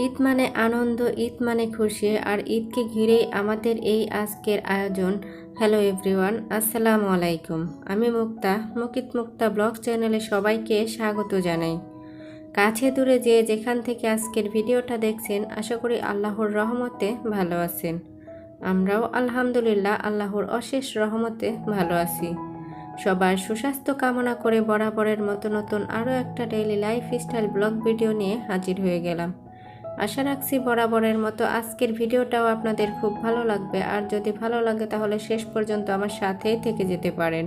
ঈদ মানে আনন্দ, ঈদ মানে খুশি, আর ঈদকে ঘিরেই আমাদের এই আজকের আয়োজন। হ্যালো এভরিওয়ান আসসালামু আলাইকুম। আমি মুক্তা, মুকিত মুক্তা ব্লগ চ্যানেলে সবাইকে স্বাগত জানাই। কাছে দূরে যে যেখান থেকে আজকের ভিডিওটা দেখছেন, আশা করি আল্লাহর রহমতে ভালো আছেন। আমরাও আলহামদুলিল্লাহ আল্লাহর অশেষ রহমতে ভালো আছি। সবার সুস্বাস্থ্য কামনা করে বরাবরের মতো নতুন আরও একটা daily life style blog video নিয়ে হাজির হয়ে গেলাম। আশা রাখছি বরাবরের মতো আজকের ভিডিওটাও আপনাদের খুব ভালো লাগবে। আর যদি ভালো লাগে তাহলে শেষ পর্যন্ত আমার সাথেই থেকে যেতে পারেন।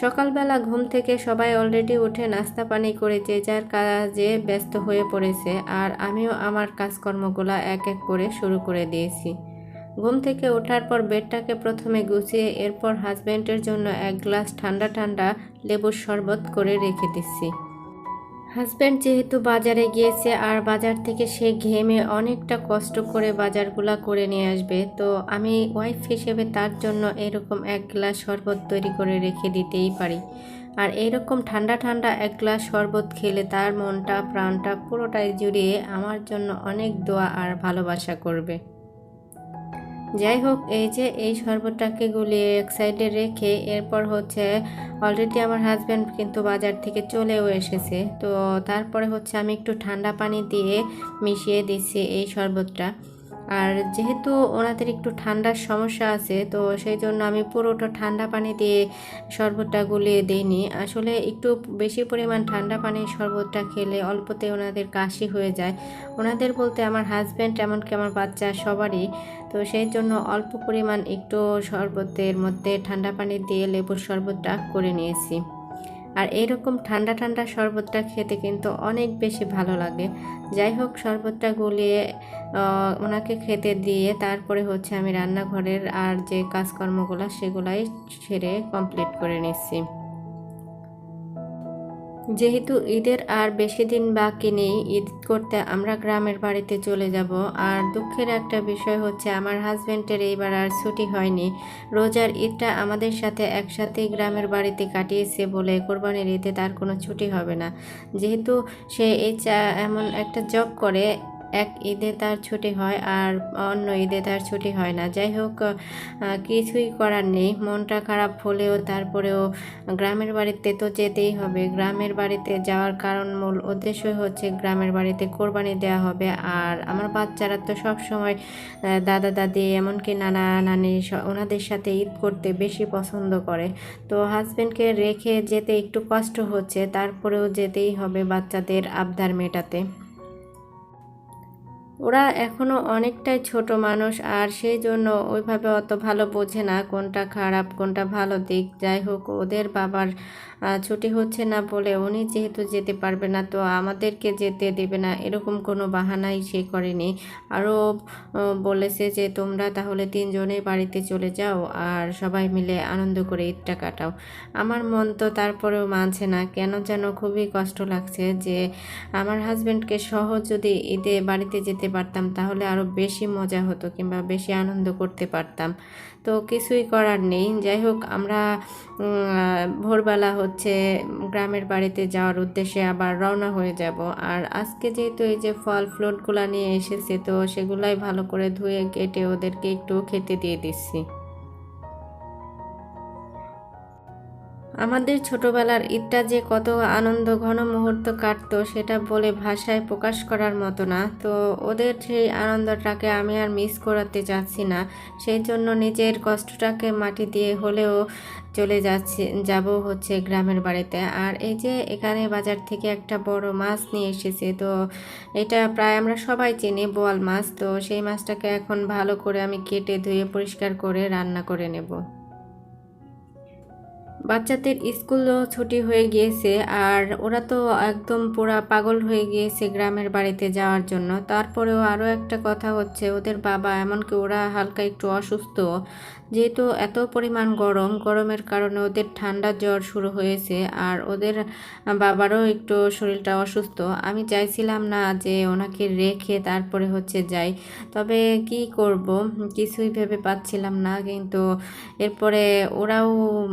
সকালবেলা ঘুম থেকে সবাই অলরেডি উঠে নাস্তা পানি করে যে যার কাজে ব্যস্ত হয়ে পড়েছে, আর আমিও আমার কাজকর্মগুলো এক এক করে শুরু করে দিয়েছি। ঘুম থেকে ওঠার পর বেডটাকে প্রথমে গুছিয়ে এরপর হাজব্যান্ডের জন্য এক গ্লাস ঠান্ডা ঠান্ডা লেবুর শরবত করে রেখে দিচ্ছি। হাজব্যান্ড যেহেতু বাজারে গিয়েছে আর বাজার থেকে সে ঘেমে অনেকটা কষ্ট করে বাজারগুলা করে নিয়ে আসবে, তো আমি ওয়াইফ হিসেবে তার জন্য এরকম এক গ্লাস শরবত তৈরি করে রেখে দিতেই পারি। আর এরকম ঠান্ডা ঠান্ডা এক গ্লাস শরবত খেলে তার মনটা, প্রাণটা পুরোটাই জুড়িয়ে আমার জন্য অনেক দোয়া আর ভালোবাসা করবে। যাই হোক এই যে এই শরবতটাকে গুলিয়ে এক সাইডে রেখে এরপর হচ্ছে অলরেডি আমার হাজব্যান্ড কিন্তু বাজার থেকে চলেও এসেছে। তো তারপরে হচ্ছে আমি একটু ঠান্ডা পানি দিয়ে মিশিয়ে দিচ্ছি এই শরবতটা। আর যেহেতু ওনাদের একটু ঠান্ডার সমস্যা আছে, তো সেই জন্য আমি পুরোটা ঠান্ডা পানি দিয়ে শরবতটা গুলিয়ে দিইনি। আসলে একটু বেশি পরিমাণ ঠান্ডা পানির শরবতটা খেলে অল্পতে ওনাদের কাশি হয়ে যায়। ওনাদের বলতে আমার হাজব্যান্ড এমনকি আমার বাচ্চা সবারই, তো সেই জন্য অল্প পরিমাণ একটু শরবতের মধ্যে ঠান্ডা পানি দিয়ে লেবুর শরবতটা করে নিয়েছি। আর এইরকম ঠান্ডা ঠান্ডা শরবতটা খেতে কিন্তু অনেক বেশি ভালো লাগে। যাই হোক, শরবতটা গলিয়ে ওনাকে খেতে দিয়ে তারপরে হচ্ছে আমি রান্নাঘরের আর যে কাজকর্মগুলো সেগুলাই সেরে কমপ্লিট করে নিচ্ছি। যেহেতু ঈদের আর বেশি দিন বাকি নেই, ঈদ করতে আমরা গ্রামের বাড়িতে চলে যাব। আর দুঃখের একটা বিষয় হচ্ছে, আমার হাজব্যান্ডের এইবার আর ছুটি হয়নি। রোজার ঈদটা আমাদের সাথে একসাথেই গ্রামের বাড়িতে কাটিয়েছে বলে কোরবানির ঈদে তার কোনো ছুটি হবে না। যেহেতু সে এই এমন একটা জব করে এক ঈদে তার ছুটি হয় আর অন্য ঈদে তার ছুটি হয় না। যাই হোক কিছুই করার নেই। মনটা খারাপ হলেও তারপরেও গ্রামের বাড়িতে তো যেতেই হবে। গ্রামের বাড়িতে যাওয়ার কারণ মূল উদ্দেশ্যই হচ্ছে গ্রামের বাড়িতে কোরবানি দেওয়া হবে। আর আমার বাচ্চারা তো সব সময় দাদা, দাদি, এমনকি নানা, নানি ওনাদের সাথে ঈদ করতে বেশি পছন্দ করে। তো হাজব্যান্ডকে রেখে যেতে একটু কষ্ট হচ্ছে। তারপরেও যেতেই হবে বাচ্চাদের আবদার মেটাতে। ওরা এখনও অনেকটাই ছোট মানুষ আর সেই জন্য ওইভাবে অত ভালো বোঝে না কোনটা খারাপ, কোনটা ভালো দিক। যাই হোক, ওদের বাবার ছুটি হচ্ছে না বলে উনি যেহেতু যেতে পারবে না, তো আমাদেরকে যেতে দেবে না, এরকম কোনো বাহানাই সে করেনি। আরও বলেছে যে তোমরা তাহলে তিনজনেই বাড়িতে চলে যাও আর সবাই মিলে আনন্দ করে ঈদটা কাটাও। আমার মন তো তারপরেও মানছে না, কেন যেন খুবই কষ্ট লাগছে যে আমার হাজব্যান্ডকে সহজ যদি ঈদে বাড়িতে যেতে পারতাম, তাহলে আরও বেশি মজা হতো কিংবা বেশি আনন্দ করতে পারতাম। তো কিছুই করার নেই। যাই হোক, আমরা ভোরবেলা হচ্ছে গ্রামের বাড়িতে যাওয়ার উদ্দেশ্যে আবার রওনা হয়ে যাব। আর আজকে যেহেতু এই যে ফল ফ্লোটগুলো নিয়ে এসেছে, তো সেগুলাই ভালো করে ধুয়ে কেটে ওদেরকে একটু খেতে দিয়ে দিচ্ছি। আমাদের ছোটবেলার ঈদটা যে কত আনন্দ, ঘন মুহূর্ত কাটতো, সেটা বলে ভাষায় প্রকাশ করার মতো না। তো ওদের সেই আনন্দটাকে আমি আর মিস করাতে চাচ্ছি না। সেই জন্য নিজের কষ্টটাকে মাটি দিয়ে হলেও চলে যাচ্ছে, যাব হচ্ছে গ্রামের বাড়িতে। আর এই যে এখানে বাজার থেকে একটা বড় মাছ নিয়ে এসেছে, তো এটা প্রায় আমরা সবাই চিনি, বোয়াল মাছ। তো সেই মাছটাকে এখন ভালো করে আমি কেটে ধুয়ে পরিষ্কার করে রান্না করে নেব। বাচ্চাদের স্কুলও ছুটি হয়ে গিয়েছে আর ওরা তো একদম পুরা পাগল হয়ে গিয়েছে গ্রামের বাড়িতে যাওয়ার জন্য। তারপরেও আরও একটা কথা হচ্ছে, ওদের বাবা এমনকি ওরা হালকা একটু অসুস্থ। যেহেতু এত পরিমাণ গরম, গরমের কারণে ওদের ঠান্ডা জ্বর শুরু হয়েছে আর ওদের বাবারও একটু শরীরটা অসুস্থ। আমি চাইছিলাম না যে ওনাকে রেখে তারপরে হচ্ছে যাই, তবে কি করব? কিছুই ভেবে পাচ্ছিলাম না। কিন্তু এরপরে ওরাও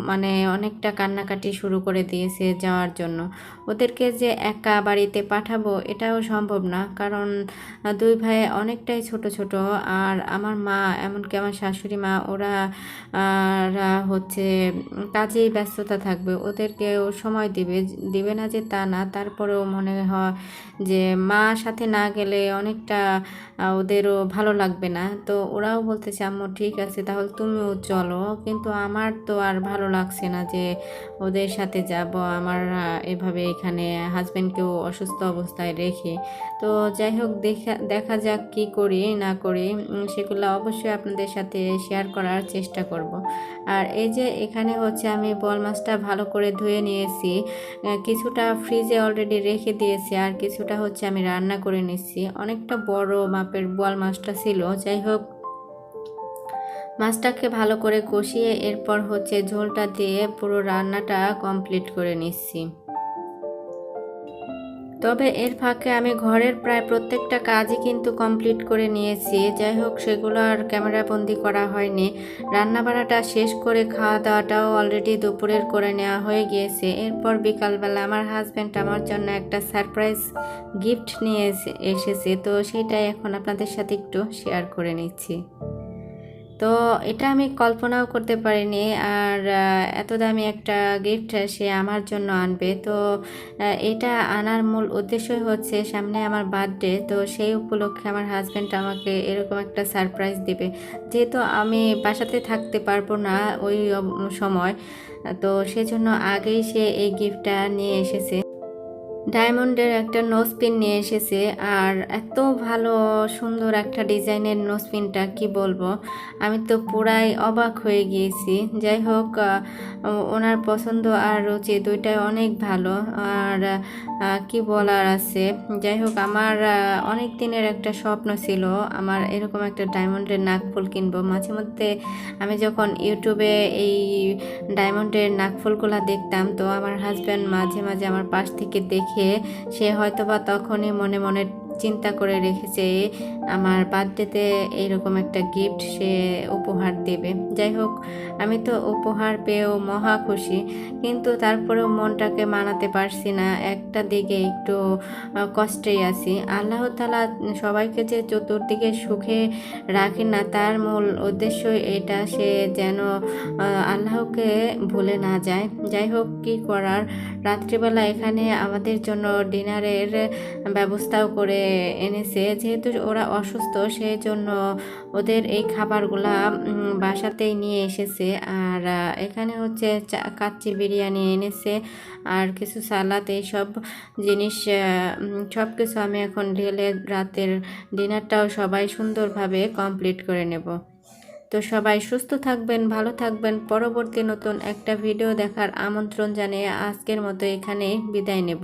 মানে অনেকটা কান্নাকাটি শুরু করে দিয়েছে যাওয়ার জন্য। ওদেরকে যে একা বাড়িতে পাঠাবো এটাও সম্ভব না, কারণ দুই ভাই অনেকটাই ছোট ছোট। আর আমার মা, এমনকি আমার শাশুড়ি মা, ওরা হচ্ছে কাজেই ব্যস্ততা থাকবে। ওদেরকেও সময় দিবে দিবে না যে তা না। তারপরেও মনে হয় যে মা সাথে না গেলে অনেকটা ওদেরও ভালো লাগবে না। তো ওরাও বলতেছে, আম্মু, ঠিক আছে, তাহলে তুমিও চলো। কিন্তু আমার তো আর ভালো লাগছে না যে ওদের সাথে যাব, আমার এভাবে এখানে হাজব্যান্ডকেও অসুস্থ অবস্থায় রেখে। তো যাই হোক, দেখা দেখা যাক কি করি, না করি সেগুলো অবশ্যই আপনাদের সাথে শেয়ার করার চেষ্টা করব। আর এই যে এখানে হচ্ছে আমি বল মাছটা ভালো করে ধুয়ে নিয়েছি কিছুটা ফ্রিজে অলরেডি রেখে দিয়েছি, আর কিছুটা হচ্ছে আমি রান্না করে নিচ্ছি। অনেকটা বড় মাপের বোয়াল মাছটা ছিল, যাই হোক মাছটাকে ভালো করে কষিয়ে এরপর হচ্ছে ঝোলটা দিয়ে পুরো রান্নাটা কমপ্লিট করে নিচ্ছি। তবে এর ফাঁকে আমি ঘরের প্রায় প্রত্যেকটা কাজই কিন্তু কমপ্লিট করে নিয়েছি। যাই হোক, সেগুলো আর ক্যামেরা বন্দি করা হয়নি। রান্নাবাড়াটা শেষ করে খাওয়া দাওয়াটাও অলরেডি দুপুরের করে নেওয়া হয়ে গিয়েছে। এরপর বিকালবেলা আমার হাজব্যান্ড আমার জন্য একটা সারপ্রাইজ গিফট নিয়ে এসেছে। তো সেটাই এখন আপনাদের সাথে একটু শেয়ার করে নিচ্ছি। তো এটা আমি কল্পনাও করতে পারিনি। আর এত দামি একটা গিফট সে আমার জন্য আনবে। তো এটা আনার মূল উদ্দেশ্যই হচ্ছে সামনে আমার বার্থডে তো সেই উপলক্ষে আমার হাজব্যান্ড আমাকে এরকম একটা সারপ্রাইজ দিবে। যেহেতু আমি বাসাতে থাকতে পারব না ওই সময়, তো সেজন্য আগেই সে এই গিফটটা নিয়ে এসেছে। ডায়মন্ডের একটা নোজ পিন নিয়ে এসেছে আর এত ভালো সুন্দর একটা ডিজাইনের নোজ পিনটা, কি বলব? আমি তো পুরাই অবাক হয়ে গিয়েছি। যাই হোক ওনার পছন্দ আর রুচি দুইটাই অনেক ভালো। আর কি বলার আছে? যাই হোক, আমার অনেক দিনের একটা স্বপ্ন ছিল আমার এরকম একটা ডায়মন্ডের নাকফুল কিনবো। মাঝে মধ্যে আমি যখন ইউটিউবে এই ডায়মন্ডের নাকফুলগুলো দেখতাম, তো আমার হাজব্যান্ড মাঝে মাঝে আমার পাশ থেকে দেখে সে হয়তোবা তখনই মনে মনে চিন্তা করে রেখেছে আমার বার্থডেতে এইরকম একটা গিফট সে উপহার দেবে। যাই হোক, আমি তো উপহার পেয়েও মহা খুশি, কিন্তু তারপরেও মনটাকে মানাতে পারছি না। একটা দিকে একটু কষ্টেই আছি। আল্লাহ তালা সবাইকে যে চতুর্দিকে সুখে রাখে না, তার মূল উদ্দেশ্য এটা, সে যেন আল্লাহকে ভুলে না যায়। যাই হোক, কি করার? রাত্রিবেলা এখানে আমাদের জন্য ডিনারের ব্যবস্থাও করে এনেছে। যেহেতু ওরা অসুস্থ সেই জন্য ওদের এই খাবারগুলা বাসাতেই নিয়ে এসেছে। আর এখানে হচ্ছে কাচ্চি বিরিয়ানি এনেছে আর কিছু সালাদ, এইসব জিনিস সব কিছু আমি এখন ঢেলে রাতের ডিনারটাও সবাই সুন্দরভাবে কমপ্লিট করে নেব। তো সবাই সুস্থ থাকবেন, ভালো থাকবেন। পরবর্তী নতুন একটা ভিডিও দেখার আমন্ত্রণ জানিয়ে আজকের মতো এখানে বিদায় নেব।